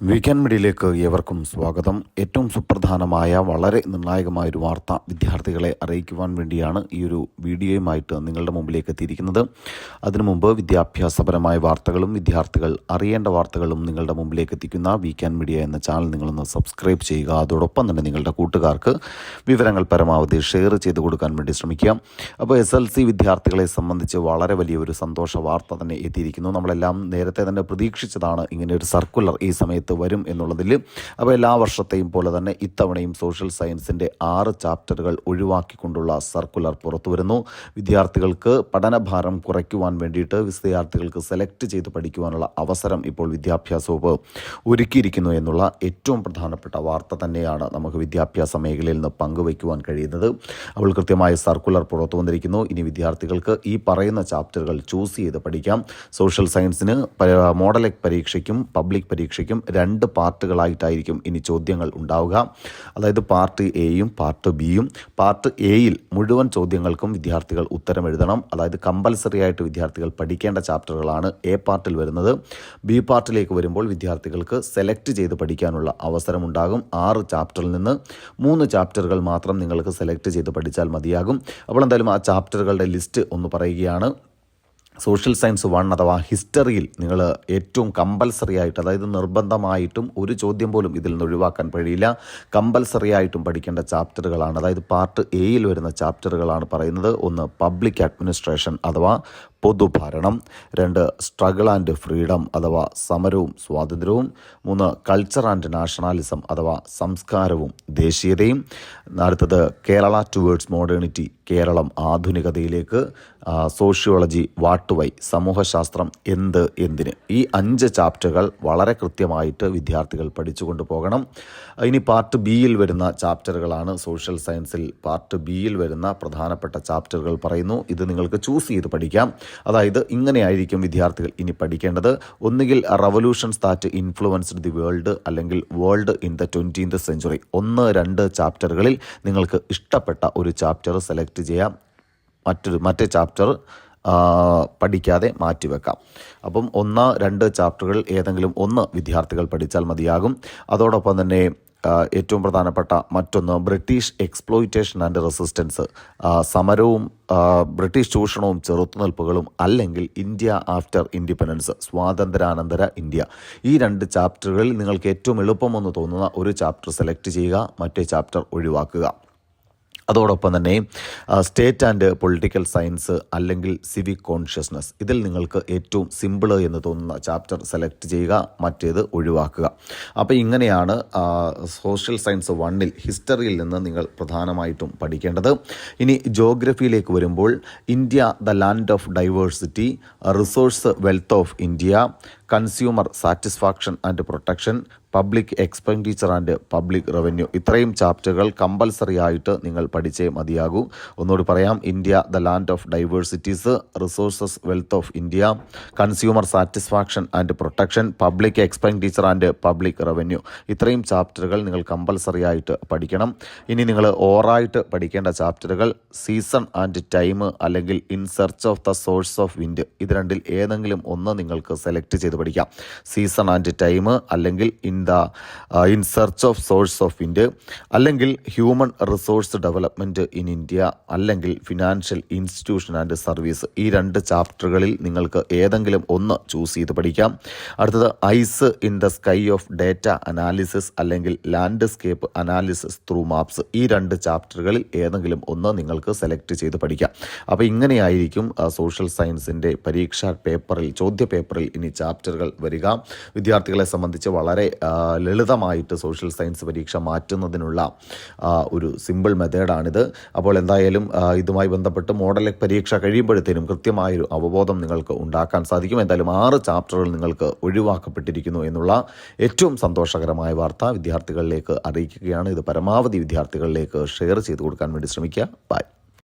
Weekend മീഡിയയിലേക്ക് ഏവർക്കും സ്വാഗതം. ഏറ്റവും സുപ്രധാനമായ വളരെ നിർണായകമായ ഒരു വാർത്ത വിദ്യാർത്ഥികളെ അറിയിക്കുവാൻ വേണ്ടിയാണ് ഈ ഒരു വീഡിയോയുമായിട്ട് നിങ്ങളുടെ മുമ്പിലേക്ക് എത്തിയിരിക്കുന്നത്. അതിനു മുമ്പ് വിദ്യാഭ്യാസപരമായ വാർത്തകളും വിദ്യാർത്ഥികൾ അറിയേണ്ട വാർത്തകളും നിങ്ങളുടെ മുമ്പിലേക്ക് എത്തിക്കുന്ന വീക്കെൻഡ് മീഡിയ എന്ന ചാനൽ നിങ്ങളൊന്ന് സബ്സ്ക്രൈബ് ചെയ്യുക. അതോടൊപ്പം തന്നെ നിങ്ങളുടെ കൂട്ടുകാർക്ക് വിവരങ്ങൾ പരമാവധി ഷെയർ ചെയ്ത് കൊടുക്കാൻ വേണ്ടി ശ്രമിക്കുക. അപ്പോൾ എസ് എൽ സി വിദ്യാർത്ഥികളെ സംബന്ധിച്ച് വളരെ വലിയൊരു സന്തോഷ വാർത്ത തന്നെ എത്തിയിരിക്കുന്നു. നമ്മളെല്ലാം നേരത്തെ തന്നെ പ്രതീക്ഷിച്ചതാണ് ഇങ്ങനെ ഒരു സർക്കുലർ ഈ സമയത്ത് വരും എന്നുള്ളതിൽ അപ്പോൾ എല്ലാ വർഷത്തെയും പോലെ തന്നെ ഇത്തവണയും സോഷ്യൽ സയൻസിന്റെ ആറ് ചാപ്റ്ററുകൾ ഒഴിവാക്കിക്കൊണ്ടുള്ള സർക്കുലർ പുറത്തു വരുന്നു. വിദ്യാർത്ഥികൾക്ക് പഠനഭാരം കുറയ്ക്കുവാൻ വേണ്ടിയിട്ട് വിദ്യാർത്ഥികൾക്ക് സെലക്ട് ചെയ്ത് പഠിക്കുവാനുള്ള അവസരം ഇപ്പോൾ വിദ്യാഭ്യാസ വകുപ്പ് ഒരുക്കിയിരിക്കുന്നു എന്നുള്ള ഏറ്റവും പ്രധാനപ്പെട്ട വാർത്ത തന്നെയാണ് നമുക്ക് വിദ്യാഭ്യാസ മേഖലയിൽ നിന്ന് പങ്കുവയ്ക്കുവാൻ കഴിയുന്നത്. അവൾ കൃത്യമായ സർക്കുലർ പുറത്തു വന്നിരിക്കുന്നു. ഇനി വിദ്യാർത്ഥികൾക്ക് ഈ പറയുന്ന ചാപ്റ്ററുകൾ ചൂസ് ചെയ്ത് പഠിക്കാം. സോഷ്യൽ സയൻസിന് മോഡൽ പരീക്ഷയ്ക്കും പബ്ലിക് പരീക്ഷയ്ക്കും രണ്ട് പാർട്ടുകളായിട്ടായിരിക്കും ഇനി ചോദ്യങ്ങൾ ഉണ്ടാവുക. അതായത് പാർട്ട് എയും പാർട്ട് ബിയും പാർട്ട് എയിൽ മുഴുവൻ ചോദ്യങ്ങൾക്കും വിദ്യാർത്ഥികൾ ഉത്തരം എഴുതണം. അതായത് കമ്പൽസറി ആയിട്ട് വിദ്യാർത്ഥികൾ പഠിക്കേണ്ട ചാപ്റ്ററുകളാണ് എ പാർട്ടിൽ വരുന്നത്. ബി പാർട്ടിലേക്ക് വരുമ്പോൾ വിദ്യാർത്ഥികൾക്ക് സെലക്ട് ചെയ്ത് പഠിക്കാനുള്ള അവസരം ഉണ്ടാകും. ആറ് ചാപ്റ്ററിൽ നിന്ന് മൂന്ന് ചാപ്റ്ററുകൾ മാത്രം നിങ്ങൾക്ക് സെലക്ട് ചെയ്ത് പഠിച്ചാൽ മതിയാകും. അപ്പോൾ എന്തായാലും ആ ചാപ്റ്ററുകളുടെ ലിസ്റ്റ് ഒന്ന് പറയുകയാണ്. സോഷ്യൽ സയൻസ് വൺ അഥവാ ഹിസ്റ്ററിയിൽ നിങ്ങൾ ഏറ്റവും കമ്പൽസറി ആയിട്ട് അതായത് നിർബന്ധമായിട്ടും ഒരു ചോദ്യം പോലും ഇതിൽ നിന്ന് ഒഴിവാക്കാൻ കഴിയില്ല. കമ്പൽസറി ആയിട്ടും പഠിക്കേണ്ട ചാപ്റ്ററുകളാണ്. അതായത് പാർട്ട് എയിൽ വരുന്ന ചാപ്റ്ററുകളാണ് പറയുന്നത്. ഒന്ന് പബ്ലിക് അഡ്മിനിസ്ട്രേഷൻ അഥവാ പൊതുഭരണം രണ്ട് സ്ട്രഗിൾ ആൻഡ് ഫ്രീഡം അഥവാ സമരവും സ്വാതന്ത്ര്യവും മൂന്ന് കൾച്ചർ ആൻഡ് നാഷണാലിസം അഥവാ സംസ്കാരവും ദേശീയതയും അടുത്തത് കേരള ടുവേർഡ്സ് മോഡേണിറ്റി കേരളം ആധുനികതയിലേക്ക് സോഷ്യോളജി വാട്ടുവൈ സമൂഹശാസ്ത്രം എന്ത് എന്തിന്. ഈ അഞ്ച് ചാപ്റ്ററുകൾ വളരെ കൃത്യമായിട്ട് വിദ്യാർത്ഥികൾ പഠിച്ചു കൊണ്ടുപോകണം ഇനി പാർട്ട് ബിയിൽ വരുന്ന ചാപ്റ്ററുകളാണ് സോഷ്യൽ സയൻസിൽ പാർട്ട് ബിയിൽ വരുന്ന പ്രധാനപ്പെട്ട ചാപ്റ്ററുകൾ പറയുന്നു. ഇത് നിങ്ങൾക്ക് ചൂസ് ചെയ്ത് പഠിക്കാം. അതായത് ഇങ്ങനെയായിരിക്കും വിദ്യാർത്ഥികൾ ഇനി പഠിക്കേണ്ടത്. ഒന്നുകിൽ revolutions that influenced the world അല്ലെങ്കിൽ world in the twentieth century ഒന്ന് രണ്ട് ചാപ്റ്ററുകളിൽ നിങ്ങൾക്ക് ഇഷ്ടപ്പെട്ട ഒരു ചാപ്റ്റർ സെലക്ട് ചെയ്യാം. മറ്റൊരു മറ്റേ ചാപ്റ്റർ പഠിക്കാതെ മാറ്റിവെക്കാം. അപ്പം ഒന്ന് രണ്ട് ചാപ്റ്ററുകൾ ഏതെങ്കിലും ഒന്ന് വിദ്യാർത്ഥികൾ പഠിച്ചാൽ മതിയാകും. അതോടൊപ്പം തന്നെ ഏറ്റവും പ്രധാനപ്പെട്ട മറ്റൊന്ന് ബ്രിട്ടീഷ് എക്സ്പ്ലോയിറ്റേഷൻ ആൻഡ് റെസിസ്റ്റൻസ് സമരവും ബ്രിട്ടീഷ് ചൂഷണവും ചെറുത്തുനിൽപ്പുകളും അല്ലെങ്കിൽ ഇന്ത്യ ആഫ്റ്റർ ഇൻഡിപെൻഡൻസ് സ്വാതന്ത്ര്യാനന്തര ഇന്ത്യ. ഈ രണ്ട് ചാപ്റ്ററുകളിൽ നിങ്ങൾക്ക് ഏറ്റവും എളുപ്പമെന്ന് തോന്നുന്ന ഒരു ചാപ്റ്റർ സെലക്ട് ചെയ്യുക മറ്റേ ചാപ്റ്റർ ഒഴിവാക്കുക. അതോടൊപ്പം തന്നെ സ്റ്റേറ്റ് ആൻഡ് പൊളിറ്റിക്കൽ സയൻസ് അല്ലെങ്കിൽ സിവിക് കോൺഷ്യസ്നസ് ഇതിൽ നിങ്ങൾക്ക് ഏറ്റവും സിമ്പിൾ എന്ന് തോന്നുന്ന ചാപ്റ്റർ സെലക്ട് ചെയ്യുക മറ്റേത് ഒഴിവാക്കുക. അപ്പോൾ ഇങ്ങനെയാണ് സോഷ്യൽ സയൻസ് വണ്ണിൽ ഹിസ്റ്ററിയിൽ നിന്ന് നിങ്ങൾ പ്രധാനമായിട്ടും പഠിക്കേണ്ടത്. ഇനി ജോഗ്രഫിയിലേക്ക് വരുമ്പോൾ India the land of diversity resource wealth of India consumer satisfaction and protection public expenditure and public revenue ഇത്രയും ചാപ്റ്ററുകൾ കമ്പൽസറി ആയിട്ട് നിങ്ങൾ പഠിച്ചേ മതിയാകൂ. ഒന്നുകൂടി പറയാം. India the land of diversities resources wealth of India consumer satisfaction and protection public expenditure and public revenue ഇത്രയും ചാപ്റ്ററുകൾ നിങ്ങൾ കമ്പൽസറി ആയിട്ട് പഠിക്കണം. ഇനി നിങ്ങൾ ഓറായിട്ട് പഠിക്കേണ്ട ചാപ്റ്ററുകൾ സീസൺ ആൻഡ് ടൈം അല്ലെങ്കിൽ in search of the source of wind ഇത് രണ്ടിൽ ഏതെങ്കിലും ഒന്ന് നിങ്ങൾക്ക് സെലക്ട് ചെയ്ത് പഠിക്കാം. സീസൺ ആൻഡ് ടൈം അല്ലെങ്കിൽ in the in search of source of India അല്ലെങ്കിൽ human resource development in India അല്ലെങ്കിൽ ഫിനാൻഷ്യൽ ഇൻസ്റ്റിറ്റ്യൂഷൻ ആൻഡ് സർവീസ് ഈ രണ്ട് ചാപ്റ്ററുകളിൽ നിങ്ങൾക്ക് ഏതെങ്കിലും ഒന്ന് ചൂസ് ചെയ്ത് പഠിക്കാം. അടുത്തത് eyes in the sky of data analysis അല്ലെങ്കിൽ ലാൻഡ്സ്കേപ്പ് അനാലിസിസ് ത്രൂ മാപ്സ് ഈ രണ്ട് ചാപ്റ്ററുകളിൽ ഏതെങ്കിലും ഒന്ന് നിങ്ങൾക്ക് സെലക്ട് ചെയ്ത് പഠിക്കാം. അപ്പോൾ ഇങ്ങനെയായിരിക്കും സോഷ്യൽ സയൻസിന്റെ പരീക്ഷാ പേപ്പറിൽ ചോദ്യ പേപ്പറിൽ ഇനി ചാപ്റ്ററുകൾ വരിക. വിദ്യാർത്ഥികളെ സംബന്ധിച്ച് വളരെ ലളിതമായിട്ട് സോഷ്യൽ സയൻസ് പരീക്ഷ മാറ്റുന്നതിനുള്ള ഒരു സിമ്പിൾ മെത്തേഡാണിത്. അപ്പോൾ എന്തായാലും ഇതുമായി ബന്ധപ്പെട്ട് മോഡൽ പരീക്ഷ കഴിയുമ്പോഴത്തേനും കൃത്യമായൊരു അവബോധം നിങ്ങൾക്ക് ഉണ്ടാക്കാൻ സാധിക്കും. എന്തായാലും ആറ് ചാപ്റ്ററുകൾ നിങ്ങൾക്ക് ഒഴിവാക്കപ്പെട്ടിരിക്കുന്നു എന്നുള്ള ഏറ്റവും സന്തോഷകരമായ വാർത്ത വിദ്യാർത്ഥികളിലേക്ക് അറിയിക്കുകയാണ്. ഇത് പരമാവധി വിദ്യാർത്ഥികളിലേക്ക് ഷെയർ ചെയ്ത് കൊടുക്കാൻ വേണ്ടി ശ്രമിക്കുക. ബൈ.